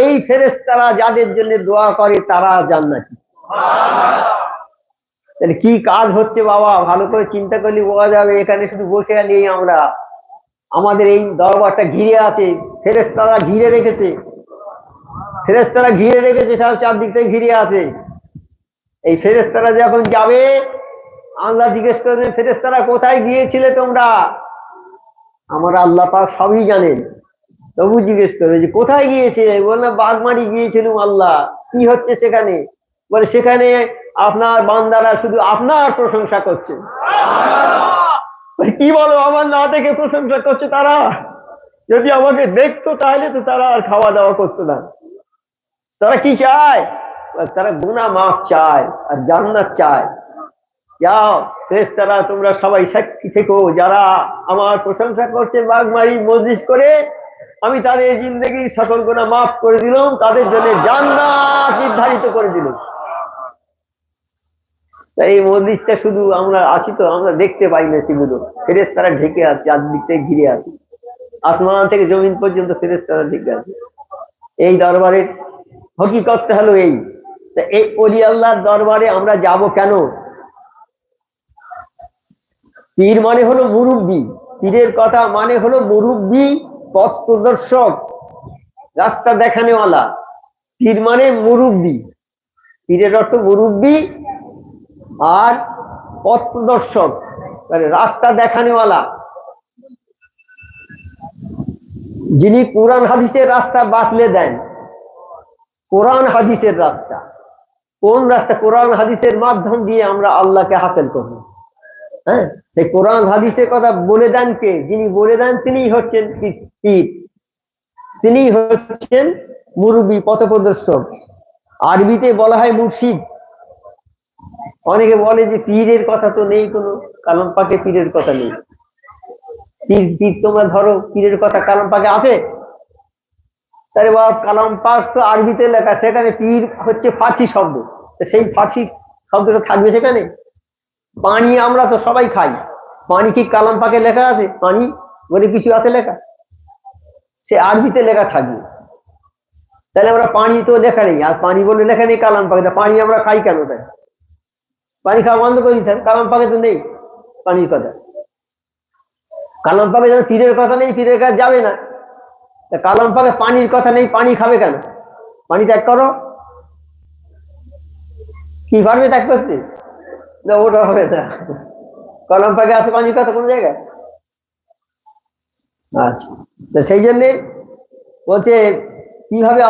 এই ফেরেশতারা যাদের জন্য দোয়া করে, তারা জান্নাতি। তাহলে কি কাজ হচ্ছে বাবা? ভালো করে চিন্তা করলে বোঝা যাবে, এখানে শুধু বসে নেই আমরা। আমাদের এই দরবারটা ঘিরে আছে, ফেরেশতারা ঘিরে রেখেছে। ফেরেশতারা ঘিরে রেখেছে, সব চারদিক থেকে ঘিরে আছে। এই ফেরেশতারা যখন যাবে, আল্লাহ জিজ্ঞেস করবেন, ফেরেশতারা কোথায় গিয়েছিলে তোমরা? আমার আল্লাহ পাক সবই জানেন। তবু জিজ্ঞেস করবে যে কোথায় গিয়েছিলে? বললাম বাগমারি গিয়েছিলাম আল্লাহ। কি হচ্ছে সেখানে? বলে সেখানে আপনার বান্দারা শুধু আপনার প্রশংসা করছে। বলে, কি বলো আমার না দেখে প্রশংসা করছে তারা? যদি আমাকে দেখতো তাহলে তো তারা আর খাওয়া দাওয়া করতো না। তারা কি চায়? তারা গুনা মাফ চায় আর জান্নাত চায়। যাও শেষ তারা তোমরা সবাই সাক্ষী থেকো যারা আমার প্রশংসা করছে বাগমারি মসজিদ করে আমি তাদের জিন্দগি সকল গুণা মাফ করে দিলাম, তাদের জন্য জান্নাত নির্ধারিত করে দিলাম। এই মসজিদটা শুধু আমরা আছি তো, আমরা দেখতে পাই না সেগুলো। ফেরেস তারা ঢেকে আছে, চারদিক থেকে ঘিরে আছে। আসমান থেকে জমিন পর্যন্ত ফেরেস তারা ঢেকে আছে। এই দরবারের হকিকতটা হলো এই। এই অলি আল্লাহর দরবারে আমরা যাব কেন? পীর মানে হলো মুরব্বী। পীরের কথা মানে হলো মুরব্বী পথ প্রদর্শক রাস্তা দেখানেওয়ালা, পীর মানে মুরব্বী। পীরের অর্থ মুরব্বী আর পথ প্রদর্শক মানে রাস্তা দেখানেওয়ালা। যিনি কোরআন হাদিসের রাস্তা বাতলে দেন, কোরআন হাদিসের রাস্তা। কোন রাস্তা কোরআন হাদিসের মাধ্যম দিয়ে আমরা আল্লাহকে হাসিল করব? হ্যাঁ? কোরআন, হাদিসের কথা বলে দেন কে? যিনি বলে দেন তিনিই হচ্ছেন পীর। তিনিই হচ্ছেন মুরব্বী, পথপ্রদর্শক। আরবিতে বলা হয় মুর্শিদ। অনেকে বলে যে পীরের কথা তো নেই কোনো, কালাম পাকে পীরের কথা নেই। পীর পীর তোমরা ধরো, পীরের কথা কালাম পাকে আছে। তাহলে বাবা, কালাম পাক তো আরবিতে লেখা, সেখানে পীর হচ্ছে ফার্সি শব্দ। সেই ফার্সি শব্দটা থাকবে সেখানে? পানি আমরা তো সবাই খাই। পানি কি কালাম পাকে লেখা আছে? পানি বলে কিছু আছে লেখা? সে আরবিতে লেখা থাকবে। তাহলে আমরা পানি তো লেখা নেই, আর পানি বলে লেখা নেই কালাম পাকে। পানি আমরা খাই কেন তাই পানি খাওয়া বন্ধ করে দিতে কালাম পাকে তো নেই পানির কথা। কালাম পাকে যেন পীরের কথা নেই, পীরের কাছে যাবে না। তা কালাম পাকে পানির কথা নেই, পানি খাবে কেন? পানি ত্যাগ করো। কি পারবে ত্যাগ করতে? না, ওটা হবে না। কলম পাকে আছে পানি কথা কোন জায়গায়? আচ্ছা। তো সেই জন্যে বলছে, কীভাবে